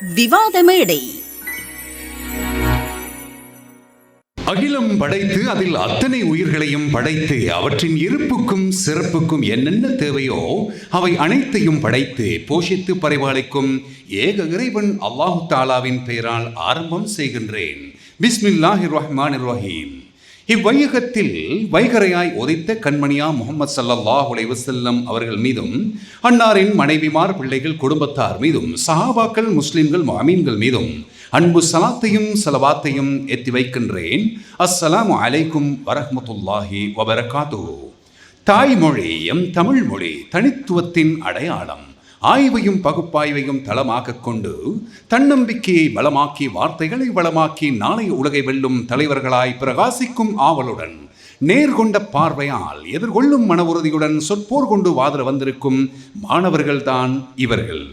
விவாத மேடை அகிலம் படைத்து அதில் அத்தனை உயிர்களையும் படைத்து அவற்றின் இருப்புக்கும் சிறப்புக்கும் என்னென்ன தேவையோ அவை அனைத்தையும் படைத்து போஷித்து பரிபாலிக்கும் ஏக இறைவன் அல்லாஹு தாலாவின் பெயரால் ஆரம்பம் செய்கின்றேன். பிஸ்மில்லாஹி ரஹ்மான் ரஹீம். இவ்வையகத்தில் வைகரையாய் உதைத்த கண்மணியா முகமது சல்லாஹ் செல்லம் அவர்கள் மீதும் அன்னாரின் மனைவிமார் பிள்ளைகள் குடும்பத்தார் மீதும் சஹாபாக்கள் முஸ்லிம்கள் மாமீன்கள் மீதும் அன்பு சலாத்தையும் சலவாத்தையும் எத்தி வைக்கின்றேன். அஸ்ஸலாமு அலைக்கும் வரஹமத்துல்லாஹி வபரகாத்து தாய்மொழி எம் தமிழ் மொழி தனித்துவத்தின் அடையாளம். ஆய்வையும் பகுப்பாய்வையும் தளமாக கொண்டு தன்னம்பிக்கையை பலமாக்கி வார்த்தைகளை வளமாக்கி நாளை உலகை வெல்லும் தலைவர்களாய் பிரகாசிக்கும் ஆவலுடன் நேர்கொண்ட பார்வையால் எதிர்கொள்ளும் மன உறுதியுடன் சொற்போர் கொண்டு வாதிட வந்திருக்கும் மாணவர்கள்தான் இவர்கள்.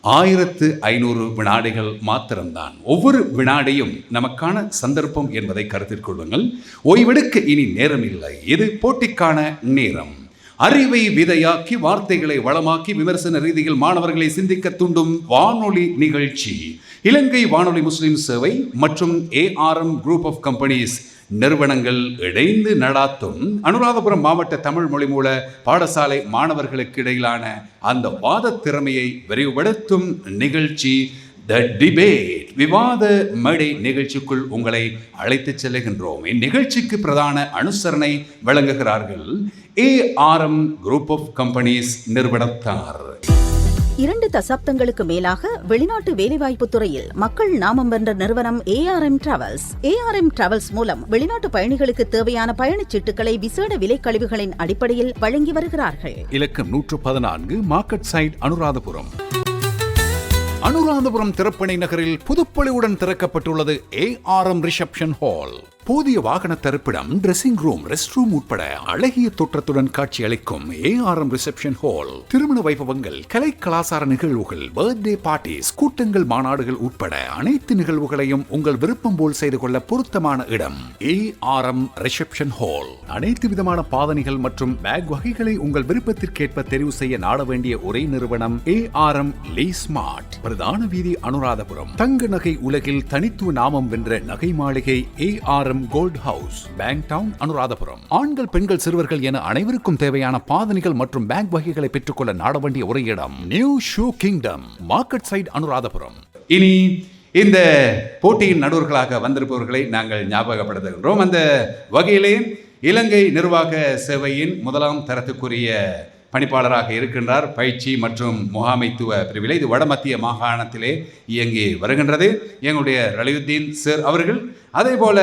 ஆயிரத்து ஐநூறு வினாடிகள் மாத்திரம்தான். ஒவ்வொரு வினாடியும் நமக்கான சந்தர்ப்பம் என்பதை கருத்தில் கொள்ளுங்கள். ஓய்வெடுக்க இனி நேரம் இல்லை இது போட்டிக்கான நேரம். அறிவை விதையாக்கி வார்த்தைகளை வளமாக்கி விமர்சன ரீதியில் மாணவர்களை சிந்திக்க தூண்டும் வானொலி நிகழ்ச்சி. இலங்கை வானொலி முஸ்லிம் சேவை மற்றும் ஏஆர்எம் குரூப் ஆஃப் கம்பெனிஸ் நிறுவனங்கள் இணைந்து நடாத்தும் அனுராதபுரம் மாவட்ட தமிழ் மொழி மூல பாடசாலை மாணவர்களுக்கு இடையிலான அந்த வாத திறமையை விரிவுபடுத்தும் நிகழ்ச்சி த டிபேட் விவாத மேடை நிகழ்ச்சிக்குள் உங்களை அழைத்துச் செல்லுகின்றோம். இந்நிகழ்ச்சிக்கு பிரதான அனுசரணை வழங்குகிறார்கள் ஏஆர்எம் குரூப் ஆஃப் கம்பெனிஸ் நிறுவனத்தார். இரண்டு தசாப்தங்களுக்கு மேலாக வெளிநாட்டு வேலைவாய்ப்பு துறையில் மக்கள் நாமம் வென்ற நிறுவனம் ஏஆர்எம் டிராவல்ஸ் ஏஆர்எம் டிராவல்ஸ் மூலம் வெளிநாட்டு பயணிகளுக்கு தேவையான பயணச் சீட்டுகளை விசேட விலை கழிவுகளின் அடிப்படையில் வழங்கி வருகிறார்கள். இலக்கம் நூற்று பதினான்கு மார்க்கெட் சைட் அனுராதபுரம். அனுராதபுரம் திறப்பணி நகரில் புதுப்பொலிவுடன் திறக்கப்பட்டுள்ளது ஏஆர்எம் ரிசப்ஷன் ஹால் போதிய வாகன தரிப்பிடம் ட்ரெஸ்ஸிங் ரூம் ரெஸ்ட் ரூம் உட்பட அழகிய தோற்றத்துடன் காட்சி அளிக்கும் ஏஆர்எம் ரிசப்ஷன் ஹால் திருமண வைபவங்கள் கலை கலாசார நிகழ்வுகள் பர்த்டே பார்ட்டிஸ் கூட்டங்கள் மாநாடுகள் உட்பட அனைத்து நிகழ்வுகளையும் உங்கள் விருப்பம் போல் செய்து கொள்ள பொருத்தமான இடம் ஏஆர்எம் ரிசப்ஷன் ஹால் அனைத்து விதமான பாதனைகள் மற்றும் பேக் வகைகளை உங்கள் விருப்பத்திற்கேற்ப தெரிவு செய்ய நாட வேண்டிய ஒரே நிறுவனம் ஏஆர்எம் லீ ஸ்மார்ட் பிரதான வீதி அனுராதபுரம். தங்க நகை உலகில் தனித்துவ நாமம் வென்ற நகை மாளிகை ARM gold house bank town Anuradhapura. ஆண்கள் பெண்கள் சிறுவர்கள் என அனைவருக்கும் தேவையான பாதணிகள் மற்றும் பேங்க் வகைகளை பெற்றுக்கொள்ள நாட வேண்டிய ஒரே இடம் new shoe kingdom market side Anuradhapura. இனி இந்த போட்டியின் நடுவர்களாக வந்திருப்பவர்களை நாங்கள் ஞாபகப்படுத்துகின்றோம். அந்த வகையிலே இலங்கை நிர்வாக சேவையின் முதலாம் தரத்துக்குரிய பணிப்பாளராக இருக்கின்றார். பயிற்சி மற்றும் முகாமைத்துவ பிரிவில் இது வடமத்திய மாகாணத்திலே இயங்கி வருகின்றது. எங்களுடைய ரலியுத்தீன் சார் அவர்கள் அதே போல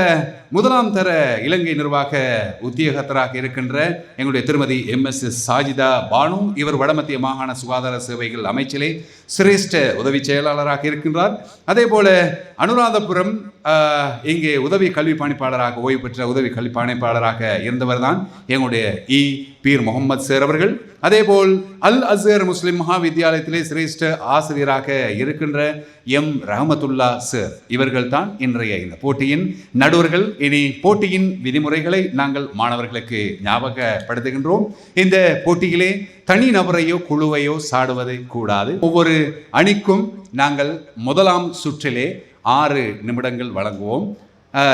முதலாம் தர இலங்கை நிர்வாக உத்தியோகத்தராக இருக்கின்ற எங்களுடைய திருமதி எம் எஸ் சாஜிதா பானு இவர் வடமத்திய மாகாண சுகாதார சேவைகள் அமைச்சிலே சிரேஷ்ட உதவி செயலாளராக இருக்கின்றார். அதே போல அனுராதபுரம் இங்கே உதவி கல்வி பணிப்பாளராக ஓய்வு பெற்ற உதவி கல்வி பணிப்பாளராக இருந்தவர் தான் எங்களுடைய இ. பீர் முகமது சேர் அவர்கள். அதேபோல் அல் அசர் முஸ்லிம் மகா வித்தியாலயத்திலே சிரேஷ்ட ஆசிரியராக இருக்கின்ற எம். ரஹமத்துல்லா சேர் இவர்கள் தான் இன்றைய இந்த போட்டியின் நடுவர்கள். இனி போட்டியின் விதிமுறைகளை நாங்கள் மாணவர்களுக்கு ஞாபகப்படுத்துகின்றோம். இந்த போட்டியிலே தனி நபரையோ குழுவையோ சாடுவது கூடாது. ஒவ்வொரு அணிக்கும் நாங்கள் முதலாம் சுற்றிலே ஆறு நிமிடங்கள் வழங்குவோம்.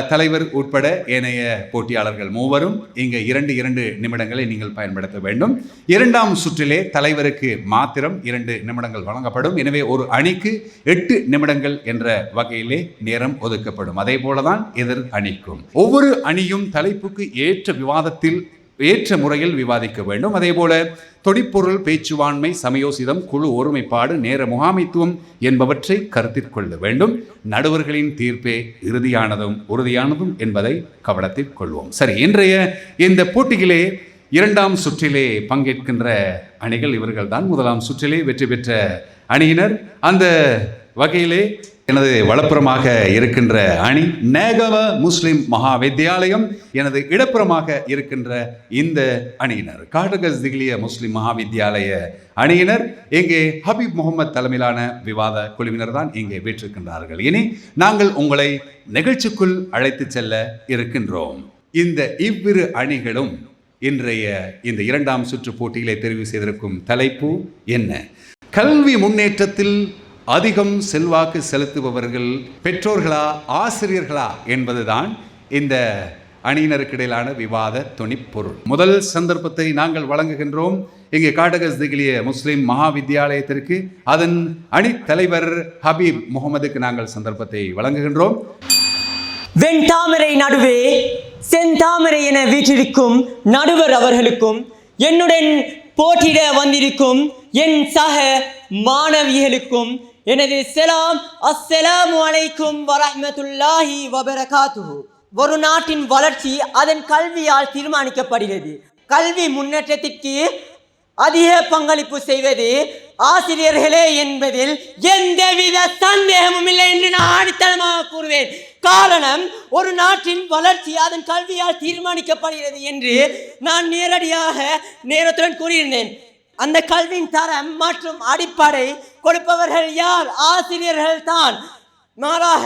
தலைவர் உட்பட ஏனைய போட்டியாளர்கள் மூவரும் இங்கே இரண்டு இரண்டு நிமிடங்களை நீங்கள் பயன்படுத்த வேண்டும். இரண்டாம் சுற்றிலே தலைவருக்கு மாத்திரம் இரண்டு நிமிடங்கள் வழங்கப்படும். எனவே ஒரு அணிக்கு எட்டு நிமிடங்கள் என்ற வகையிலே நேரம் ஒதுக்கப்படும். அதே போலதான் எதிர் அணிக்கும். ஒவ்வொரு அணியும் தலைப்புக்கு ஏற்ற விவாதத்தில் ஏற்ற முறையில் விவாதிக்க வேண்டும். அதே போல தொடிப்பொருள் பேச்சுவாண்மை சமயோசிதம் குழு ஒருமைப்பாடு நேர முகாமைத்துவம் என்பவற்றை கருத்தில் கொள்ள வேண்டும். நடுவர்களின் தீர்ப்பே இறுதியானதும் உறுதியானதும் என்பதை கவனத்தில் கொள்வோம். சரி இன்றைய இந்த போட்டியிலே இரண்டாம் சுற்றிலே பங்கேற்கின்ற அணிகள் இவர்கள்தான். முதலாம் சுற்றிலே வெற்றி பெற்ற அணியினர். அந்த வகையிலே எனது வலப்புறமாக இருக்கின்ற அணி நேகவ முஸ்லிம் மகா வித்தியாலயம் எனது இடப்புறமாக இருக்கின்ற இந்த அணியினர். காடகஸ் திகிலிய முஸ்லிம் மகா வித்தியாலய அணியினர். இங்கே ஹபீப் முகமது தலைமையிலான விவாத குழுவினர் தான் இங்கே வீற்றிருக்கின்றார்கள். இனி நாங்கள் உங்களை நிகழ்ச்சிக்குள் அழைத்து செல்ல இருக்கின்றோம். இந்த இவ்விரு அணிகளும் இன்றைய இந்த இரண்டாம் சுற்று போட்டிகளை தெரிவு செய்திருக்கும் தலைப்பு என்ன? கல்வி முன்னேற்றத்தில் அதிகம் செல்வாக்கு செலுத்துபவர்கள் பெற்றோர்களா ஆசிரியர்களா என்பதுதான் இந்த அணியினருக்கிடையிலான விவாத துணிப்பொருள் முதல் சந்தர்ப்பத்தை நாங்கள் வழங்குகின்றோம். இங்கே காட்டகஸ் திகிலிய முஸ்லீம் மகா வித்தியாலயத்திற்கு அதன் அணித்தலைவர் ஹபீப் முகமதுக்கு நாங்கள் சந்தர்ப்பத்தை வழங்குகின்றோம். வெண்தாமரை நடுவே செந்தாமரை என வீற்றிருக்கும் நடுவர் அவர்களுக்கும் என்னுடன் போட்டியிட வந்திருக்கும் என் சக மாணவிகளுக்கும் எனது செலாம் அஸ்ஸலாமு அலைக்கும் வரஹ்மத்துல்லாஹி வபரகாத்துஹு. ஒரு நாட்டின் வளர்ச்சி அதன் கல்வியால் தீர்மானிக்கப்படுகிறது. கல்வி முன்னேற்றத்திற்கு அதிக பங்களிப்பு செய்வது ஆசிரியர்களே என்பதில் எந்தவித சந்தேகமும் இல்லை என்று நான் அடித்தளமாக கூறுவேன். காரணம் ஒரு நாட்டின் வளர்ச்சி அதன் கல்வியால் தீர்மானிக்கப்படுகிறது என்று நான் நேரடியாக நேரத்துடன் கூறியிருந்தேன். அந்த கல்வியின் தரம் மற்றும் அடிப்படை கொடுப்பவர்கள் யார்? ஆசிரியர்கள் தான். மாறாக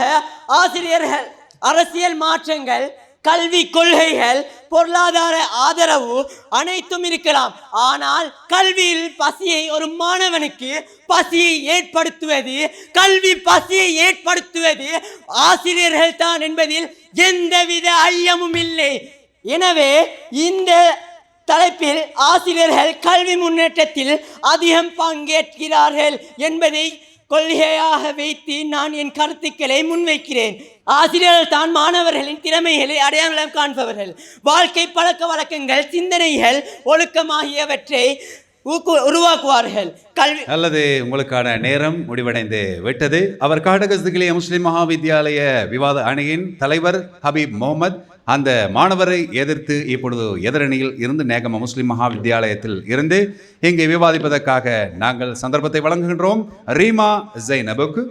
ஆசிரியர்கள் அரசியல் மாற்றங்கள் கல்வி கொள்கைகள் பொருளாதார ஆதரவு அனைத்தும் இருக்கலாம். ஆனால் கல்வியில் பசியை ஒரு மாணவனுக்கு பசியை ஏற்படுத்துவது கல்வி பசியை ஏற்படுத்துவது ஆசிரியர்கள் தான் என்பதில் எந்தவித ஐயமும் இல்லை. எனவே இந்த தலைப்பில் ஆசிரியர்கள் கல்வி முன்னேற்றத்தில் அதிகம் பங்கேற்கிறார்கள் என்பதை கொள்கையாக வைத்து நான் என் கருத்துக்களை முன்வைக்கிறேன். ஆசிரியர்கள் தான் மாணவர்களின் திறமைகளை அடையாளம் காண்பவர்கள். வாழ்க்கை பழக்க வழக்கங்கள் சிந்தனைகள் ஒழுக்கம் ஆகியவற்றை உருவாக்குவார்கள். கல்வி அல்லது உங்களுக்கான நேரம் முடிவடைந்து விட்டது. அவர் காட்டகஸ்திகிலிய முஸ்லிம் மகா வித்தியாலய விவாத அணியின் தலைவர் ஹபீப் முகமது அந்த மாணவரை எதிர்த்து இப்பொழுது எதிரணியில் இருந்து நேகம முஸ்லிம் மகா வித்தியாலயத்தில் இருந்து இங்கே விவாதிப்பதற்காக நாங்கள் சந்தர்ப்பத்தை வழங்குகின்றோம். ரீமா ஜைனபுக்கு.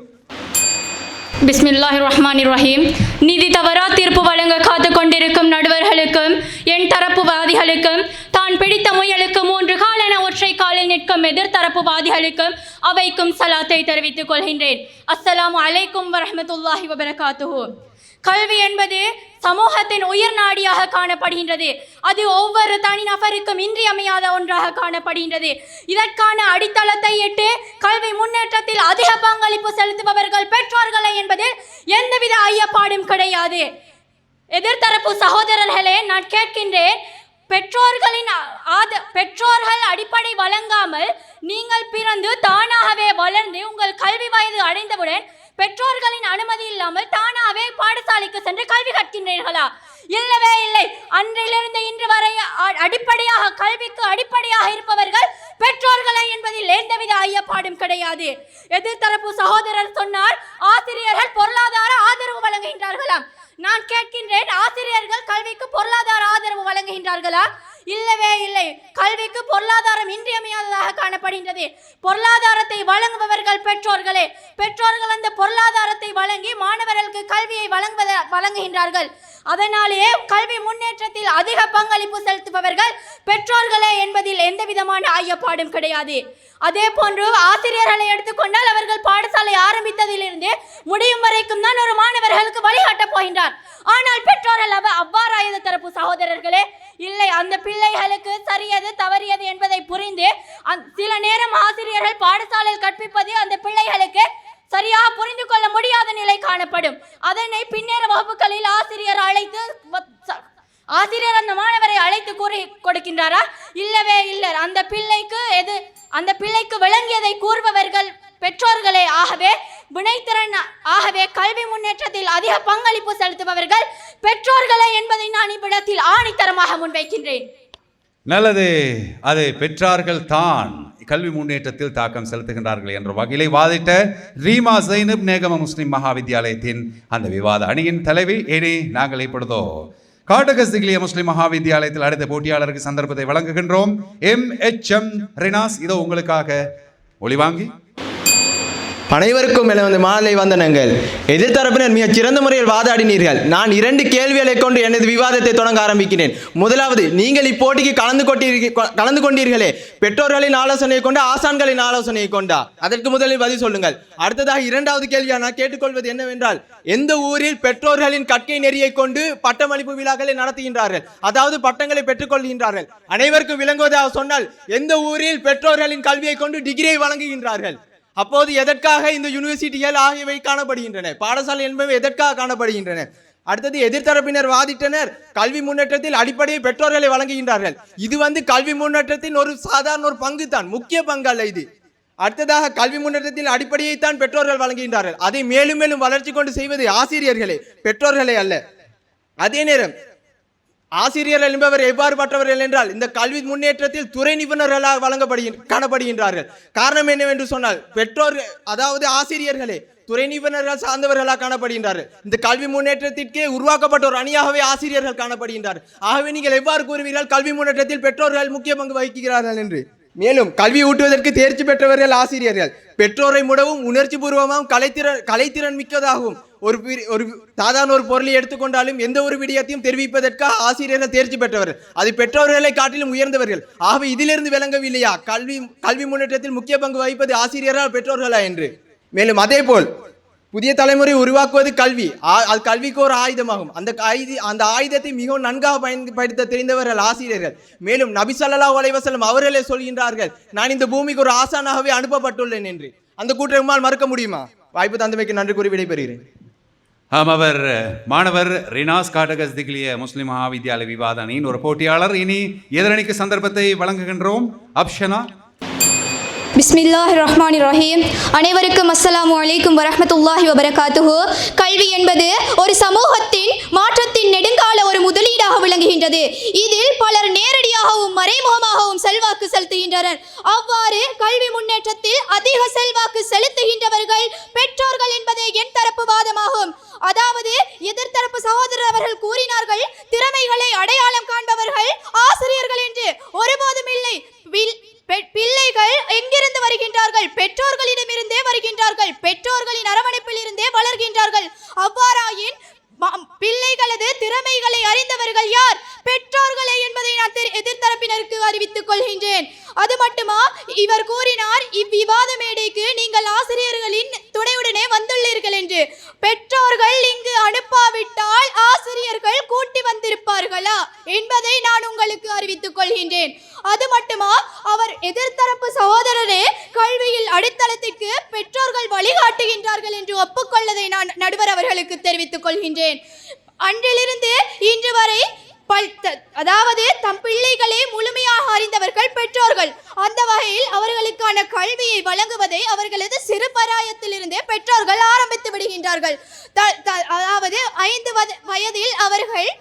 பிஸ்மில்லாஹி ரஹ்மானி ரஹீம் நீதி தவறா தீர்ப்பு வழங்க காத்து கொண்டிருக்கும் நடுவர்களுக்கும் என் தரப்பு வாதிகளுக்கும் தான் பிடித்த முயலுக்கு காலில் நிற்கும் எதிர்த்தரப்பு வாதிகளுக்கும் அவைக்கும் சலாத்தை தெரிவித்துக் கொள்கின்றேன். அஸ்ஸலாமு அலைக்கும் வரமத்துல்லாஹி வபரகாத்துஹு. கல்வி என்பது சமூகத்தின் உயிர் நாடியாக காணப்படுகின்றது. அது ஒவ்வொரு தனிநபருக்கும் இன்றியமையாத ஒன்றாக காணப்படுகின்றது. இதற்கான அடித்தளத்தை இட்டு கல்வி முன்னேற்றத்தில் அதிக பங்களிப்பு செலுத்துபவர்கள் பெற்றோர்களே என்பதில் எந்தவித ஐயப்பாடும் கிடையாது. எதிர்த்தரப்பு சகோதரர்களே நான் கேட்கின்றேன் பெற்றோர்களின் ஆத பெற்றோர்கள் அடிப்படை வழங்காமல் நீங்கள் பிறந்து தானாகவே வளர்ந்து உங்கள் கல்வி வயது அடைந்தவுடன் பெற்றோர்களின் அனுமதி இல்லாமல் தானாகவே பாடசாலைக்கு சென்று கல்வி கற்கின்றீர்களா? இல்லவே இல்லை. அன்றிலிருந்து இன்று வரை அடிப்படையாக கல்விக்கு அடிப்படையாக இருப்பவர்கள் பெற்றோர்களே என்பதில் எந்தவித ஐயப்பாடும் கிடையாது. எதிர்த்தரப்பு சகோதரர் சொன்னார் ஆசிரியர்கள் பொருளாதார ஆதரவு வழங்குகின்றார்களாம். நான் கேட்கின்றேன் ஆசிரியர்கள் கல்விக்கு பொருளாதார ஆதரவு வழங்குகின்றார்களா? இல்லவே இல்லை. கல்விக்கு பொருளாதாரம் இன்றியமையாததாக காணப்படுகின்றது. பொருளாதாரத்தை வழங்குபவர்கள் பெற்றோர்களே பெற்றோர்கள் அந்த பொருளாதாரத்தை வழங்கி மாணவர்களுக்கு கல்வியை வழங்குவத வழங்குகின்றார்கள். அதனாலேயே கல்வி முன்னேற்றத்தில் அதிக பங்களிப்பு செலுத்துபவர்கள் பெற்றோர்களே என்பதில் எந்த விதமான ஐயப்பாடும் கிடையாது. அதே போன்று ஆசிரியர்களை எடுத்துக்கொண்டால் அவர்கள் பாடசாலை ஆரம்பித்ததிலிருந்து முடியும் வரைக்கும் தான் ஒரு மாணவர்களுக்கு வழிகாட்டப் போகின்றார். ஆனால் பெற்றோர்கள் அவ்வாறாயது தரப்பு சகோதரர்களே இல்லை அந்த பிள்ளைகளுக்கு சரியது தவறியது என்பதை புரிந்து சில நேரம் ஆசிரியர்கள் பாடசாலையில் கற்பிப்பது அந்த பிள்ளைகளுக்கு சரியாக புரிந்து கொள்ள முடியாத நிலை காணப்படும். அதனை பின்னேற வகுப்புகளில் ஆசிரியர் அழைத்து ஆசிரியர் அந்த மாணவரை அழைத்து கூறி கொடுக்கின்றாரா? இல்லவே இல்லை அந்த பிள்ளைக்கு எது அந்த பிள்ளைக்கு விளங்கியதை கூறுபவர்கள் பெற்றோர்களே. ஆகவே வினைத்திறன் ஆகவே கல்வி முன்னேற்றத்தில் அதிக பங்களிப்பு செலுத்துபவர்கள் பெற்றோர்களே என்பதை நான் இவ்விடத்தில் ஆணித்தரமாக முன்வைக்கின்றேன். நல்லது அது பெற்றார்கள் தான் கல்வி முன்னேற்றத்தில் தாக்கம் செலுத்துகின்றார்கள் என்ற வகையிலே வாதிட்ட ரீமா சைனப் நேகம முஸ்லிம் மகாவித்தியாலயத்தின் அந்த விவாத அணியின் தலைவி ஏனே நாங்கள் இப்பொழுதோ காட்டகஸ்திகிலிய முஸ்லிம் மகா வித்தியாலயத்தில் அடுத்த போட்டியாளருக்கு சந்தர்ப்பத்தை வழங்குகின்றோம். எம் எச் எம் ரினாஸ் இதோ உங்களுக்காக ஒளிவாங்கி அனைவருக்கும் எனது மாலை வந்தனங்கள். எதிர்த்தரப்பினர் மிக சிறந்த முறையில் வாதாடினீர்கள். நான் இரண்டு கேள்விகளை கொண்டு எனது விவாதத்தை தொடங்க ஆரம்பிக்கிறேன். முதலாவது நீங்கள் இப்போட்டிக்கு கலந்து கொண்டீர்கள் கலந்து கொண்டீர்களே. பெற்றோர்களின் ஆலோசனையை கொண்டு ஆசான்களின் ஆலோசனையை கொண்டா? அதற்கு முதலில் பதில் சொல்லுங்கள். அடுத்ததாக இரண்டாவது கேள்வியா நான் கேட்டுக்கொள்வது என்னவென்றால் எந்த ஊரில் பெற்றோர்களின் கற்கை நெறியை கொண்டு பட்டமளிப்பு விழாக்களை நடத்துகின்றார்கள்? அதாவது பட்டங்களை பெற்றுக்கொள்கின்றார்கள். அனைவருக்கும் விளங்குவதாக சொன்னால் எந்த ஊரில் பெற்றோர்களின் கல்வியை கொண்டு டிகிரியை வழங்குகின்றார்கள்? அப்போது எதற்காக இந்த யூனிவர்சிட்டிகள் ஆகியவை காணப்படுகின்றன? பாடசாலை என்பவை எதற்காக காணப்படுகின்றன? அடுத்தது எதிர்த்தரப்பினர் வாதிட்டனர். கல்வி முன்னேற்றத்தில் அடிப்படையை பெற்றோர்களை வழங்குகின்றார்கள். இது வந்து கல்வி முன்னேற்றத்தின் ஒரு சாதாரண ஒரு பங்கு தான் முக்கிய பங்கு அல்ல இது. அடுத்ததாக கல்வி முன்னேற்றத்தின் அடிப்படையை தான் பெற்றோர்கள் வழங்குகின்றார்கள். அதை மேலும் மேலும் வளர்ச்சி கொண்டு செய்வது ஆசிரியர்களே பெற்றோர்களே அல்ல. அதே நேரம் ஆசிரியர்கள் என்பவர் எவ்வாறு பட்டவர்கள் என்றால் இந்த கல்வி முன்னேற்றத்தில் துறை நிபுணர்களாக வழங்கப்படுகின்ற காணப்படுகின்றார்கள். காரணம் என்னவென்று சொன்னால் பெற்றோர் அதாவது ஆசிரியர்களே துறை நிபுணர்கள் சார்ந்தவர்களாக காணப்படுகின்றார்கள். இந்த கல்வி முன்னேற்றத்திற்கே உருவாக்கப்பட்ட ஒரு அணியாகவே ஆசிரியர்கள் காணப்படுகின்றார்கள். ஆகவே நீங்கள் எவ்வாறு கூறுவீர்கள் கல்வி முன்னேற்றத்தில் பெற்றோர்கள் முக்கிய பங்கு வகிக்கிறார்கள் என்று? மேலும் கல்வி ஊட்டுவதற்கு தேர்ச்சி பெற்றவர்கள் ஆசிரியர்கள். பெற்றோரை முடவும் உணர்ச்சி பூர்வமாகவும் கலைத்திறன் கலைத்திறன் மிக்கதாகவும் ஒரு பிரி- ஒரு சாதாரண ஒரு பொருளை எடுத்துக்கொண்டாலும் எந்த ஒரு விடயத்தையும் தெரிவிப்பதற்காக ஆசிரியர்கள் தேர்ச்சி பெற்றவர்கள். அது பெற்றோர்களை காட்டிலும் உயர்ந்தவர்கள். ஆகவே இதிலிருந்து விளங்கவில்லையா? கல்வி கல்வி முன்னேற்றத்தில் முக்கிய பங்கு வகிப்பது ஆசிரியரா பெற்றோர்களா என்று? மேலும் அதே போல் புதிய தலைமுறை உருவாக்குவது கல்வி. அது கல்விக்கு ஒரு ஆயுதமாகும். அந்த ஆயுதி அந்த ஆயுதத்தை மிகவும் நன்காக பயன்படுத்த தெரிந்தவர்கள் ஆசிரியர்கள். மேலும் நபிசல்லா உலைவசலம் அவர்களே சொல்கின்றார்கள் நான் இந்த பூமிக்கு ஒரு ஆசானாகவே அனுப்பப்பட்டுள்ளேன் என்று. அந்த கூற்றை மறுக்க முடியுமா? வாய்ப்பு தந்தமைக்கு நன்றி கூறி விடைபெறுகிறேன். ஆம் அவர் மாணவர் ரினாஸ் காட்டகஸ் திக்லிய முஸ்லிம் மகாவித்யாலய விவாத அணியின் ஒரு போட்டியாளர். இனி எதிரணிக்கு சந்தர்ப்பத்தை வழங்குகின்றோம். அப்ஷனா. பிஸ்மில்லாஹ் ரஹ்மான் ரஹீம் அனைவருக்கும் அஸ்ஸலாமு அலைக்கும் வரஹமத்துல்லாஹி வபரகாத்துஹு. கல்வி என்பது ஒரு சமூகத்தின் மாற்றத்தின் நெடுங்கால ஒரு முதலீடாக விளங்குகின்றது. இதில் பலர் நேரடியாகவும் மறைமுகமாகவும் செல்வாக்கு செலுத்துகின்றனர். அவ்வாறு கல்வி முன்னேற்றத்தில் அதிக செல்வாக்கு செலுத்துகின்றவர்கள் பெற்றோர்கள் என்பதே என் தரப்பு வாதமாகும். அதாவது எதிர்த்தரப்பு சகோதரர் அவர்கள் கூறினார்கள் திறமைகளை அடையாளம் காண்பவர்கள் ஆசிரியர்கள் என்று ஒருபோதும் இல்லை வில்- பெ- பிள்ளைகள் எங்கிருந்து வருகின்றார்கள் பெற்றோர்களிடமிருந்தே வருகின்றார்கள் பெற்றோர்களின் அரவணைப்பில் இருந்தே வளர்கின்றார்கள் அவ்வாறாயின் ம- பிள்ளைகளது திறமைகளை அறிந்தவர்கள் யார் பெற்றோர்களே என்பதை நான் தெரி- எதிர்த்தரப்பினருக்கு அறிவித்துக் கொள்கின்றேன் அது மட்டுமா இவர் கூறினார் இவ்விவாத மேடைக்கு நீங்கள் ஆசிரியர்களின் துணையுடனே வந்துள்ளீர்கள் என்று பெற்றோர்கள் இங்கு அனுப்பாவிட்டால் ஆசிரியர்கள் கூட்டி வந்திருப்பார்களா என்பதை நான் உங்களுக்கு அறிவித்துக் கொள்கின்றேன் அது மட்டுமா அவர் எதிர்த்தரப்பு சகோதரரே கல்வியில் அடித்தளத்திற்கு பெற்றோர்கள் வழிகாட்டுகின்றார்கள் என்று ஒப்புக்கொள்ளதை நான் நடுவர் அவர்களுக்கு தெரிவித்துக் கொள்கின்றேன் அன்றிலிருந்து இன்று வரை பல்- த- அதாவது தம் பிள்ளைகளே முழுமையாக அறிந்தவர்கள் பெற்றோர்கள். அந்த வகையில் அவர்களுக்கான கல்வியை வழங்குவதை அவர்களது சிறு பராயத்திலிருந்தே பெற்றோர்கள் ஆரம்பித்து விடுகின்றார்கள். அதாவது ஐந்து வயதில் அவர்கள்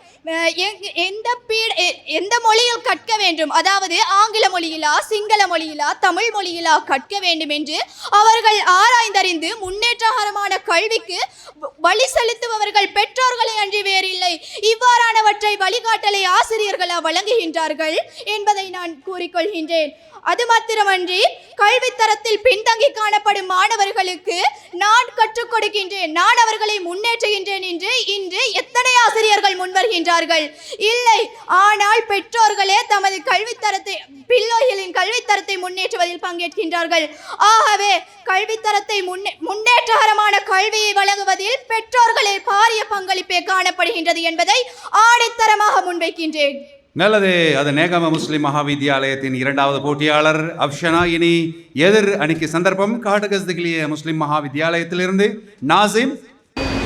எந்த பீட எ- எந்த மொழியில் கற்க வேண்டும்? அதாவது ஆங்கில மொழியிலா சிங்கள மொழியிலா தமிழ் மொழியிலா கற்க வேண்டும் என்று அவர்கள் ஆராய்ந்தறிந்து முன்னேற்றகரமான கல்விக்கு வ- வழி செலுத்துபவர்கள் பெற்றோர்களை அன்றி வேறில்லை. இவ்வாறானவற்றை வழிகாட்டலை ஆசிரியர்களா வழங்குகின்றார்கள் என்பதை நான் கூறிக்கொள்கின்றேன். அது மாத்திரமன்றி கல்வித்தரத்தில் பின்தங்கி காணப்படும் மாணவர்களுக்கு நான் கற்றுக் கொடுக்கின்றேன். நான் அவர்களை முன்னேற்றுகின்றேன் என்று இன்று எத்தனை ஆசிரியர்கள் முன்வருகின்றார்கள்? இல்லை. ஆனால் பெற்றோர்களே தமது கல்வித்தரத்தை பிள்ளைகளின் கல்வித்தரத்தை முன்னேற்றுவதில் பங்கேற்கின்றார்கள். ஆகவே கல்வித்தரத்தை முன்னே முன்னேற்றகரமான கல்வியை வழங்குவதில் பெற்றோர்களே பாரிய பங்களிப்பே காணப்படுகின்றது என்பதை ஆணித்தரமாக முன்வைக்கின்றேன். நல்லது. அது நேகம முஸ்லிம் மகாவித்யாலயத்தின் இரண்டாவது போட்டியாளர் அப்ஷனா இனி எதிர் அணிக்கு சந்தர்ப்பம். காட்டுகஸ்திகளிய முஸ்லிம் மகாவித்யாலயத்திலிருந்து நாசிம்.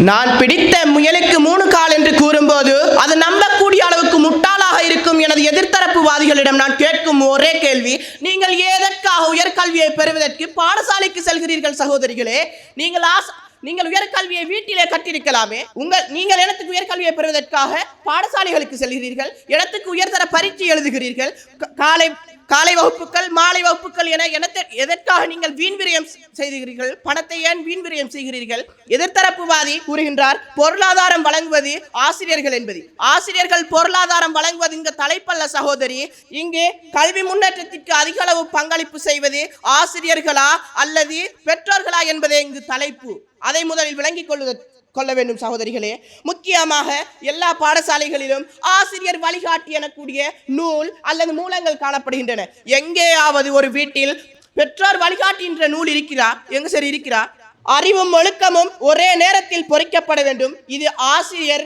நான் பிடித்த முயலுக்கு மூணு கால் என்று கூறும்போது அது நம்பக்கூடிய அளவுக்கு முட்டாளாக இருக்கும் எனது எதிர்த்தரப்புவாதிகளிடம் நான் கேட்கும் ஒரே கேள்வி நீங்கள் எதற்காக உயர்கல்வியை பெறுவதற்கு பாடசாலைக்கு செல்கிறீர்கள் சகோதரிகளே? நீங்கள் ஆசை நீங்கள் உயர்கல்வியை வீட்டிலே கட்டிருக்கலாமே உங்கள் நீங்கள் இடத்துக்கு உயர்கல்வியை பெறுவதற்காக பாடசாலைகளுக்கு செல்கிறீர்கள் இடத்துக்கு உயர்தர பரீட்சை எழுதுகிறீர்கள் க- காலை காலை வகுப்புகள் மாலை வகுப்புகள் என எனத்த எதற்காக நீங்கள் வீண் விரயம் செய்கிறீர்கள் பணத்தை ஏன் வீண் விரயம் செய்கிறீர்கள்? எதிர்த்தரப்புவாதி கூறுகின்றார் பொருளாதாரம் வழங்குவது ஆசிரியர்கள் என்பது. ஆசிரியர்கள் பொருளாதாரம் வழங்குவது இங்கு தலைப்பல்ல சகோதரி. இங்கே கல்வி முன்னேற்றத்திற்கு அதிக அளவு பங்களிப்பு செய்வது ஆசிரியர்களா அல்லது பெற்றோர்களா என்பதே இங்கு தலைப்பு. அதை முதலில் விளங்கிக் கொள்வது கொள்ள வேண்டும் சகோதரிகளே. முக்கியமாக எல்லா பாடசாலைகளிலும் ஆசிரியர் வழிகாட்டி எனக்கூடிய நூல் அல்லது மூலங்கள் காணப்படுகின்றன. எங்கேயாவது ஒரு வீட்டில் பெற்றோர் வழிகாட்டின்ற நூல் இருக்கிறா? எங்க சரி இருக்கிறா? அறிவும் ஒழுக்கமும் ஒரே நேரத்தில் பொறிக்கப்பட வேண்டும். இது ஆசிரியர்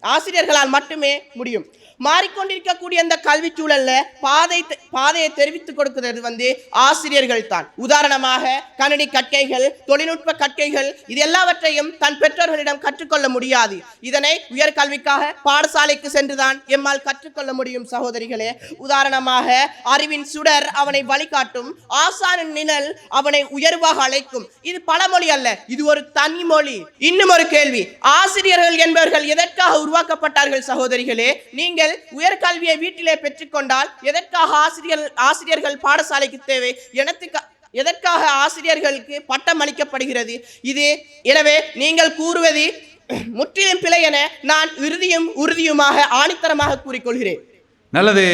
ஆசிரியர்களால் மட்டுமே முடியும். மாறிக்கொண்டிருக்கக்கூடிய அந்த கல்வி சூழல்ல பாதை தெ- பாதையை தெரிவித்துக் கொடுக்கிறது வந்து ஆசிரியர்கள் தான் உதாரணமாக கணினி கற்கைகள் தொழில்நுட்ப கற்கைகள் இது எல்லாவற்றையும் தன் பெற்றோர்களிடம் கற்றுக்கொள்ள முடியாது. இதனை உயர்கல்விக்காக பாடசாலைக்கு சென்றுதான் எம்மால் கற்றுக்கொள்ள முடியும் சகோதரிகளே. உதாரணமாக அறிவின் சுடர் அவனை வழிகாட்டும் ஆசானின் நிழல் அவனை உயர்வாக அழைக்கும். இது பழமொழி அல்ல இது ஒரு தனி மொழி இன்னும் ஒரு கேள்வி ஆசிரியர்கள் என்பவர்கள் எதற்கு எதற்காக உருவாக்கப்பட்டார்கள் சகோதரிகளே? நீங்கள் உயர்கல்வியை வீட்டிலே பெற்றுக்கொண்டால் எதற்காக ஆசிரியர் ஆசிரியர்கள் பாடசாலைக்கு தேவை? எனத்துக்கு எதற்காக ஆசிரியர்களுக்கு பட்டம் அளிக்கப்படுகிறது? இது எனவே நீங்கள் கூறுவது முற்றிலும் பிழை என நான் இறுதியும் உறுதியுமாக ஆணித்தரமாக கூறிக்கொள்கிறேன். நல்லது.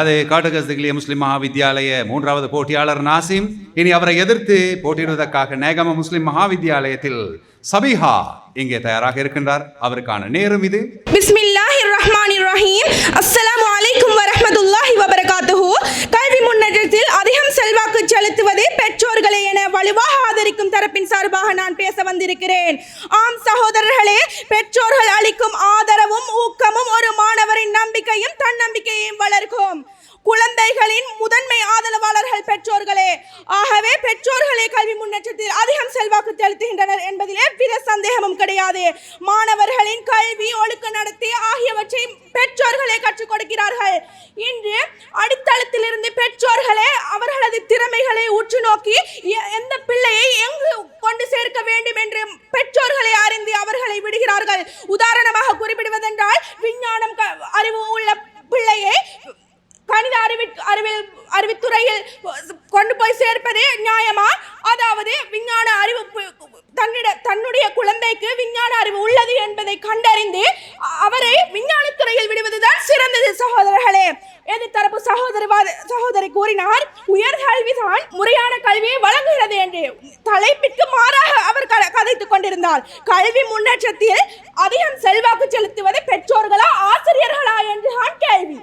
அது காட்டுகஸ்திகிலிய முஸ்லிம் மகாவித்யாலய மூன்றாவது போட்டியாளர் நாசிம். இனி அவரை எதிர்த்து போட்டியிடுவதற்காக நேகம முஸ்லிம் மகாவித்யாலயத்தில் சபிஹா இங்கே தயாராக இருக்கின்றார். அவருக்கான நேரம் இது. பிஸ்மில்லாஹிர் ரஹ்மானிர் ரஹீம் அஸ்ஸலாமு அலைக்கும் வரஹ்மத்துல்லாஹி வபரகாத்துஹு. கல்வி முன்னேற்றத்தில் அதிகம் செல்வாக்கு செலுத்துவதே பெற்றோர்களே என வலுவாக ஆதரிக்கும் தரப்பின் சார்பாக நான் பேச வந்திருக்கிறேன். ஆம் சகோதரர்களே பெற்றோர்கள் அளிக்கும் ஆதரவும் ஊக்கமும் ஒரு மாணவரின் நம்பிக்கையும் தன்னம்பிக்கையையும் வளர்க்கும். குழந்தைகளின் முதன்மை ஆதரவாளர்கள் பெற்றோர்களே. ஆகவே பெற்றோர்களே கல்வி முன்னேற்றத்தில் அதிகம் செல்வாக்கு செலுத்துகின்றனர் என்பதில் எவ்வித சந்தேகமும் கிடையாது. மாணவர்களின் கல்வி ஒழுக்க நடத்தி ஆகியவற்றை பெற்றோர்களே கற்றுக் கொடுக்கிறார்கள். இன்று அடித்தளத்திலிருந்து பெற்றோர்களே அவர்களது திறமைகளை உற்று நோக்கி எ- எந்த பிள்ளையை எங்கு கொண்டு சேர்க்க வேண்டும் என்று பெற்றோர்களை அறிந்து அவர்களை விடுகிறார்கள். உதாரணமாக குறிப்பிடுவதென்றால் விஞ்ஞானம் க- அறிவு உள்ள பிள்ளையை கணித அறிவி அறிவியல் அறிவுத்துறையில் கொண்டு போய் சேர்ப்பது நியாயமா? அதாவது விஞ்ஞான அறிவு தன்னிட தன்னுடைய குழந்தைக்கு விஞ்ஞான அறிவு உள்ளது என்பதை கண்டறிந்து அவரை விஞ்ஞானத்துறையில் விடுவதுதான் சிறந்தது சகோதரர்களே. எதிர்த்தரப்பு சகோதரவாத சகோதரி கூறினார் உயர்கல்விதான் முறையான கல்வியை வழங்குகிறது என்று. தலைப்பிற்கு மாறாக அவர் கதைத்துக் கொண்டிருந்தார். கல்வி முன்னேற்றத்தில் அதிகம் செல்வாக்கு செலுத்துவது பெற்றோர்களா ஆசிரியர்களா என்றுதான் கேள்வி.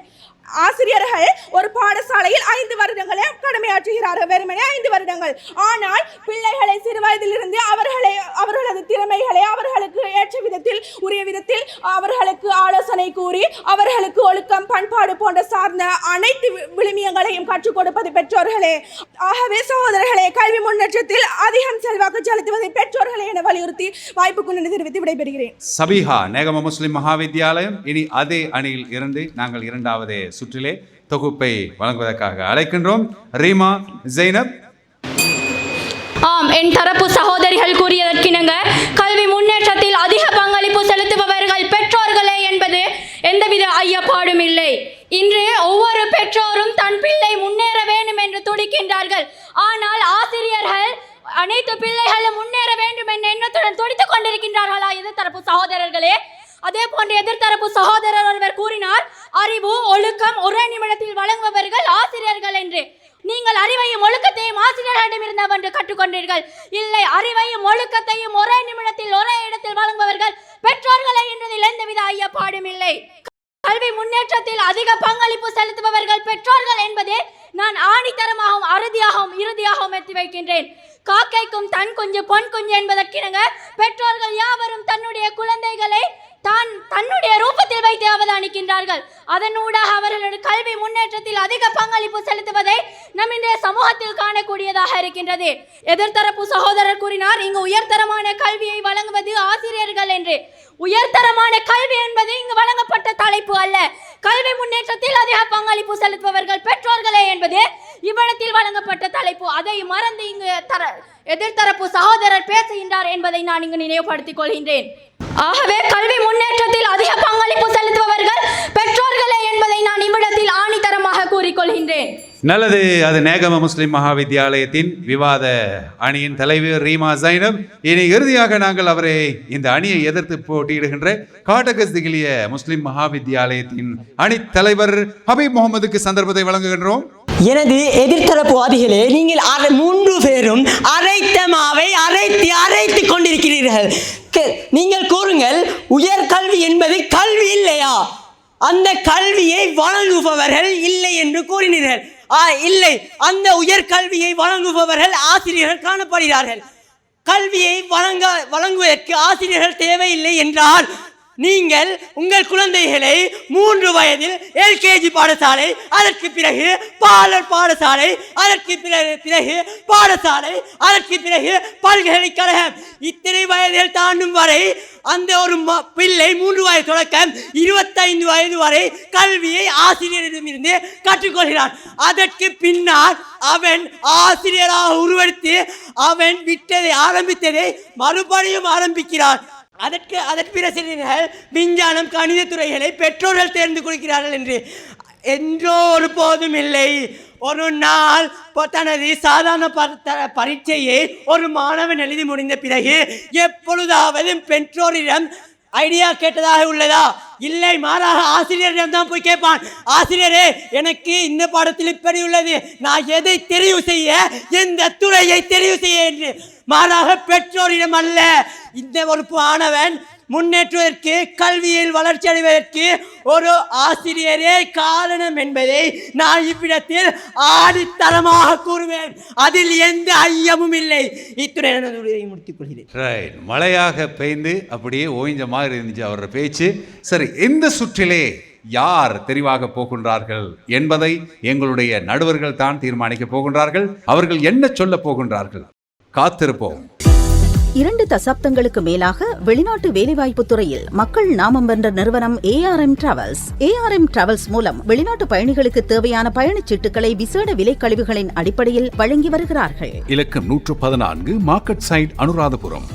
ஆசிரியர்கள் ஒரு பாடசாலையில் ஐந்து வருடங்களே கடமையாற்றுகிறார்கள். வெறுமனே ஐந்து வருடங்கள். ஆனால் பிள்ளைகளை சிறு வயதிலிருந்து அவர்களை அவர்களது திறமைகளை அவர்களுக்கு ஏற்ற விதத்தில் உரிய விதத்தில் அவர்களுக்கு ஆலோசனை கூறி அவர்களுக்கு ஒழுக்கம் பண்பாடு போன்ற சார்ந்த அனைத்து வி- விழுமியங்களையும் கற்றுக் கொடுப்பது பெற்றோர்களே. ஆகவே சகோதரர்களே கல்வி முன்னேற்றத்தில் அதிகம் செல்வாக்கு செலுத்துவதை பெற்றோர்களே என வலியுறுத்தி வாய்ப்புக்கு தெரிவித்து விடைபெறுகிறேன். சபிஹா நேகம முஸ்லிம் மகாவித்யாலயம் இனி அதே அணியில் இருந்து நாங்கள் இரண்டாவது சுற்றிலே தொகுப்பை வழங்குவதற்காக அழைக்கின்றோம். ரீமா ஜெய்னப். ஆம் என் தரப்பு சகோதரிகள் கூறியதற்கிணங்க கல்வி முன்னேற்றத்தில் அதிக பங்களிப்பு செலுத்துபவர்கள் பெற்றோர்களே என்பது எந்தவித ஐயப்பாடும் இல்லை. இன்று ஒவ்வொரு பெற்றோரும் தன் பிள்ளை முன்னேற வேண்டும் என்று துடிக்கின்றார்கள். ஆனால் ஆசிரியர்கள் அனைத்து பிள்ளைகளும் முன்னேற வேண்டும் என்ற எண்ணத்துடன் துடித்துக் கொண்டிருக்கின்றார்களா எதிர்த்தரப்பு சகோதரர்களே? அதே போன்று எதிர்த்தரப்பு சகோதரர் ஒருவர் கூறினார் அறிவு ஒழுக்கம் ஒரே நிமிடத்தில் வழங்குபவர்கள் ஆசிரியர்கள் என்று. நீங்கள் அறிவையும் ஒழுக்கத்தையும் ஆசிரியர்களிடம் இருந்தவென்று கற்றுக்கொண்டீர்கள் இல்லை அறிவையும் ஒழுக்கத்தையும் ஒரே நிமிடத்தில் ஒரே இடத்தில் வழங்குபவர்கள் பெற்றோர்களை என்றதில் எந்தவித ஐயப்பாடும் இல்லை. கல்வி முன்னேற்றத்தில் அதிக பங்களிப்பு செலுத்துபவர்கள் பெற்றோர்கள் என்பதே நான் ஆணித்தரமாகவும் அறுதியாகவும் இறுதியாகவும் எத்தி வைக்கின்றேன். காக்கைக்கும் தன் குஞ்சு பொன் குஞ்சு என்பதற்கிணங்க பெற்றோர்கள் யாவரும் தன்னுடைய குழந்தைகளை தான் தன்னுடைய ரூபத்தில் வைத்து அவதானிக்கின்றார்கள். அதனூடாக அவர்களுடைய கல்வி முன்னேற்றத்தில் அதிக பங்களிப்பு செலுத்துவதை நம் இன்றைய சமூகத்தில் காணக்கூடியதாக இருக்கின்றது. எதிர்த்தரப்பு சகோதரர் கூறினார் இங்கு உயர்தரமான கல்வியை வழங்குவது ஆசிரியர்கள் என்று. உயர்தரமான கல்வி என்பது இங்கு வழங்கப்பட்ட தலைப்பு அல்ல. கல்வி முன்னேற்றத்தில் அதிக பங்களிப்பு செலுத்துபவர்கள் பெற்றோர்களே என்பது இவ்விடத்தில் வழங்கப்பட்ட தலைப்பு. அதை மறந்து இங்கு தர எதிர்த்தரப்பு சகோதரர் பேசுகின்றார் என்பதை நான் இங்கு நினைவுபடுத்திக் கொள்கின்றேன். ஆகவே கல்வி முன்னேற்றத்தில் அதிக பங்களிப்பு செலுத்துபவர்கள் பெற்றோர் கூறிக்கொள்கின்றேன் நல்லது அது நேகம முஸ்லிம் மகாவித்யாலயத்தின் விவாத அணியின் தலைவர் ரீமா ஜைனப். இனி இறுதியாக நாங்கள் அவரை இந்த அணியை எதிர்த்து போட்டியிடுகின்ற காட்டகஸ் திகிலிய முஸ்லிம் மகாவித்யாலயத்தின் அணி தலைவர் ஹபீப் முகமதுக்கு சந்தர்ப்பத்தை வழங்குகின்றோம். எனது எதிர்த்தரப்புவாதிகளே நீங்கள் அரை மூன்று பேரும் அரைத்த மாவை அரைத்து அரைத்து கொண்டிருக்கிறீர்கள். நீங்கள் கூறுங்கள் உயர்கல்வி என்பது கல்வி இல்லையா? அந்த கல்வியை வழங்குபவர்கள் இல்லை என்று கூறினீர்கள். ஆ இல்லை. அந்த உயர்கல்வியை வழங்குபவர்கள் ஆசிரியர்கள் காணப்படுகிறார்கள். கல்வியை வழங்க வழங்குவதற்கு ஆசிரியர்கள் தேவையில்லை என்றால் நீங்கள் உங்கள் குழந்தைகளை மூன்று வயதில் எல்கேஜி பாடசாலை அதற்கு பிறகு பாலர் பாடசாலை அதற்கு பிறகு பிறகு பாடசாலை அதற்கு பிறகு பல்கலைக்கழகம். இத்தனை வயதில் தாண்டும் வரை அந்த ஒரு ம- பிள்ளை மூன்று வயது தொடக்கம் இருபத்தைந்து வயது வரை கல்வியை ஆசிரியரிடமிருந்து கற்றுக்கொள்கிறான். அதற்கு பின்னால் அவன் ஆசிரியராக உருவெடுத்து அவன் விட்டதை ஆரம்பித்ததை மறுபடியும் ஆரம்பிக்கிறான். அதற்கு அதற்கு பிறகு விஞ்ஞானம் கணித துறைகளை பெற்றோர்கள் தேர்ந்து கொடுக்கிறார்கள் என்று. என்றோ ஒரு போதும் இல்லை. ஒரு நாள் தனது சாதாரண ப- த- பரீட்சையை ஒரு மாணவன் எழுதி முடிந்த பிறகு எப்பொழுதாவது பெற்றோரிடம் ஐடியா கேட்டதாக உள்ளதா? இல்லை மாறாக ஆசிரியரிடம் தான் போய் கேட்பான் ஆசிரியரே எனக்கு இந்த பாடத்தில் இப்படி உள்ளது. நான் எதை தெரிவு செய்ய எந்த துறையை தெரிவு செய்ய என்று. மாறாக பெற்றோரிடம் அல்ல இந்த ஒரு மாணவன் முன்னேற்றுவதற்கு கல்வியில் வளர்ச்சி அடைவதற்கு ஒரு ஆசிரியரே காரணம் என்பதை நான் இவ்விடத்தில் ஆடித்தரமாக கூறுவேன். அதில் எந்த ஐயமும் இல்லை. இத்துறை உரையை முடித்துக் கொள்கிறேன். மழையாக பெய்ந்து அப்படியே ஓய்ஞ்ச மாதிரி இருந்துச்சு அவரோட பேச்சு. சரி இந்த சுற்றிலே யார் தெரிவாக போகின்றார்கள் என்பதை எங்களுடைய நடுவர்கள் தான் தீர்மானிக்க போகின்றார்கள். அவர்கள் என்ன சொல்ல போகின்றார்கள்? காத்திருப்போம். இரண்டு தசாப்தங்களுக்கு மேலாக வெளிநாட்டு வேலைவாய்ப்பு துறையில் மக்கள் நாமம் வென்ற நிறுவனம் ஏஆர்எம் டிராவல்ஸ் ஏஆர்எம் டிராவல்ஸ் மூலம் வெளிநாட்டு பயணிகளுக்கு தேவையான பயணச் சீட்டுகளை விசேட விலை கழிவுகளின் அடிப்படையில் வழங்கி வருகிறார்கள். இலக்கம் நூற்று பதினான்கு மார்க்கெட் சைட் அனுராதபுரம்.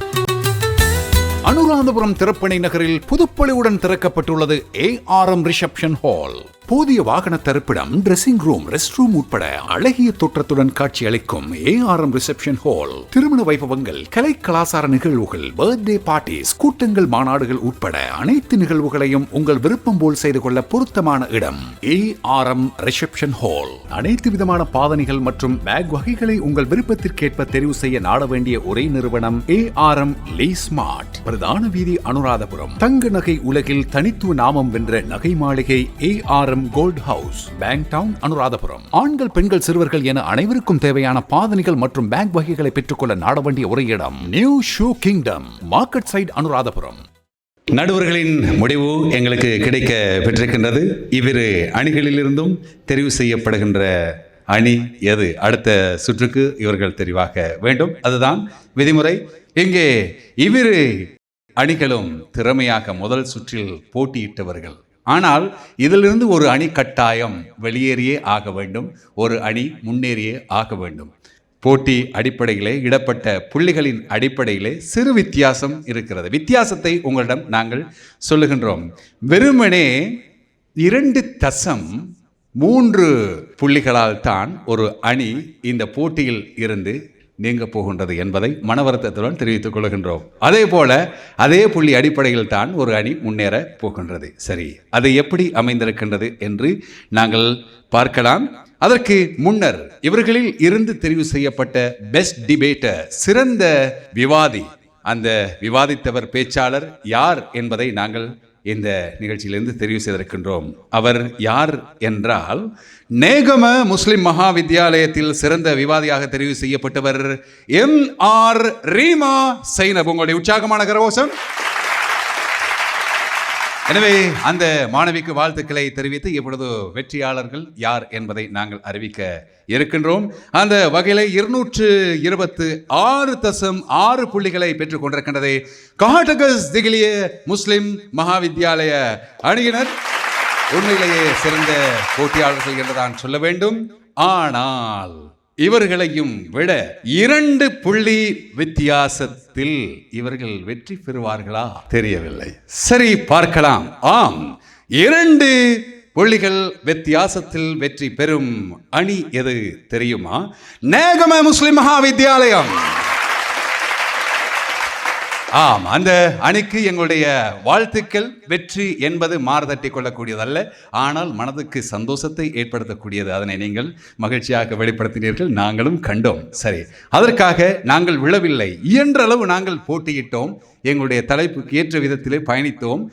அனுராதபுரம் திறப்பணி நகரில் புதுப்பொலிவுடன் திறக்கப்பட்டுள்ளது ஏஆர்எம் ரிசப்ஷன் ஹால் போதிய வாகன தரிப்பிடம் டிரெஸ்ஸிங் ரூம் ரெஸ்ட் ரூம் உட்பட அழகிய தோற்றத்துடன் காட்சி காட்சியளிக்கும் ஏஆர்எம் ரிசப்ஷன் ஹால் திருமண வைபவங்கள் கலை கலாசார நிகழ்வுகள் பர்த்டே பார்ட்டிஸ் கூட்டங்கள் மாநாடுகள் உட்பட அனைத்து நிகழ்வுகளையும் உங்கள் விருப்பம் போல் செய்து கொள்ள பொருத்தமான இடம் ஏஆர்எம் ரிசப்ஷன் ஹால் அனைத்து விதமான பாதனைகள் மற்றும் பேக் வகைகளை உங்கள் விருப்பத்திற்கேற்ப தெரிவு செய்ய நாட வேண்டிய ஒரே நிறுவனம் ஏஆர்எம் லீ ஸ்மார்ட் பிரதான வீதி அனுராதபுரம். தங்க நகை உலகில் தனித்துவ நாமம் வென்ற நகை மாளிகை ARM gold house bank town Anuradhapura. ஆண்கள் பெண்கள் சிறுவர்கள் என அனைவருக்கும் தேவையான பாதணிகள் மற்றும் பேங்க் வகைகளை பெற்றுக்கொள்ள நாட வேண்டிய ஒரே இடம் new shoe kingdom market side Anuradhapura. நடுவர்களின் முடிவு எங்களுக்கு கிடைக்க பெற்றிருக்கின்றது. இவ்விரு அணிகளிலிருந்தும் தெரிவு செய்யப்படுகின்ற அணி எது? அடுத்த சுற்றுக்கு இவர்கள் தெரிவாக வேண்டும். அதுதான் விதிமுறை. இங்கே இவ்விரு அணிகளும் திறமையாக முதல் சுற்றில் போட்டியிட்டவர்கள். ஆனால் இதிலிருந்து ஒரு அணி கட்டாயம் வெளியேறியே ஆக வேண்டும் ஒரு அணி முன்னேறியே ஆக வேண்டும். போட்டி அடிப்படையிலே இடப்பட்ட புள்ளிகளின் அடிப்படையிலே சிறு வித்தியாசம் இருக்கிறது. வித்தியாசத்தை உங்களிடம் நாங்கள் சொல்லுகின்றோம். வெறுமனே இரண்டு தசம் மூன்று புள்ளிகளால் தான் ஒரு அணி இந்த போட்டியில் இருந்து நீங்க போகின்றது என்பதை மனவருத்தத்துடன் தெரிவித்துக் கொள்கின்றோம். அதே போல அதே புள்ளி அடிப்படையில் தான் ஒரு அணி முன்னேற போகின்றது. சரி அது எப்படி அமைந்திருக்கின்றது என்று நாங்கள் பார்க்கலாம். அதற்கு முன்னர் இவர்களில் இருந்து தெரிவு செய்யப்பட்ட பெஸ்ட் டிபேட்டர் சிறந்த விவாதி அந்த விவாதித்தவர் பேச்சாளர் யார் என்பதை நாங்கள் இந்த நிகழ்ச்சியிலிருந்து தெரிவு செய்திருக்கின்றோம். அவர் யார் என்றால் நேகம முஸ்லிம் மகா வித்தியாலயத்தில் சிறந்த விவாதியாக தெரிவு செய்யப்பட்டவர் எம் ஆர் ரீமா சைனப். உங்களுடைய உற்சாகமான கரகோஷம். எனவே அந்த மாணவிக்கு வாழ்த்துக்களை தெரிவித்து இப்பொழுது வெற்றியாளர்கள் யார் என்பதை நாங்கள் அறிவிக்க இருக்கின்றோம். அந்த வகையில் இருநூற்று இருபத்து ஆறு தசம் ஆறு புள்ளிகளை பெற்றுக் கொண்டிருக்கின்றது காட்டகஸ் திகிலிய முஸ்லிம் மகாவித்யாலய அணியினர். உண்மையிலேயே சிறந்த போட்டியாளர்கள் என்றுதான் சொல்ல வேண்டும். ஆனால் இவர்களையும் விட இரண்டு புள்ளி வித்தியாசத்தில் இவர்கள் வெற்றி பெறுவார்களா? தெரியவில்லை. சரி பார்க்கலாம். ஆம். இரண்டு புள்ளிகள் வித்தியாசத்தில் வெற்றி பெறும் அணி எது தெரியுமா? நேகம முஸ்லிம் மகா வித்யாலயம் ஆம் அந்த அணிக்கு எங்களுடைய வாழ்த்துக்கள். வெற்றி என்பது மாறுதட்டி கொள்ளக்கூடியதல்ல ஆனால் மனதுக்கு சந்தோஷத்தை ஏற்படுத்தக்கூடியது. அதனை நீங்கள் மகிழ்ச்சியாக வெளிப்படுத்தினீர்கள். நாங்களும் கண்டோம். சரி அதற்காக நாங்கள் விழவில்லை. இயன்ற அளவு நாங்கள் போட்டியிட்டோம். எங்களுடைய தலைப்புக்கு ஏற்ற விதத்திலே பயணித்தோம்.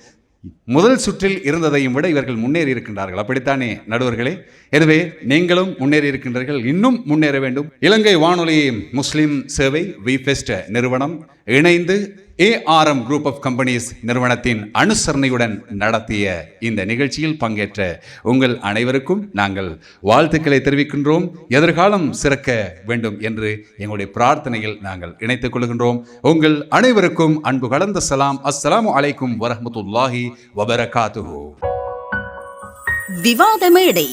முதல் சுற்றில் இருந்ததையும் விட இவர்கள் முன்னேறி இருக்கின்றார்கள். அப்படித்தானே நடுவர்களே? எனவே நீங்களும் முன்னேறி இருக்கின்றீர்கள். இன்னும் முன்னேற வேண்டும். இலங்கை வானொலி முஸ்லிம் சேவை வி ஃபெஸ்ட் நிறுவனம் இணைந்து ஏஆர்எம் குரூப் ஆஃப் கம்பெனிஸ் நிறுவனத்தின் அனுசரணையுடன் நடத்திய இந்த நிகழ்ச்சியில் பங்கேற்ற உங்கள் அனைவருக்கும் நாங்கள் வாழ்த்துக்களை தெரிவிக்கின்றோம். எதிர்காலம் சிறக்க வேண்டும் என்று எங்களுடைய பிரார்த்தனையில் நாங்கள் இணைத்துக் கொள்கின்றோம். உங்கள் அனைவருக்கும் அன்பு கலந்த சலாம். அஸ்லாம் அலைக்கும் வரமத்துல்லாஹி வபரகாத்து விவாத மேடை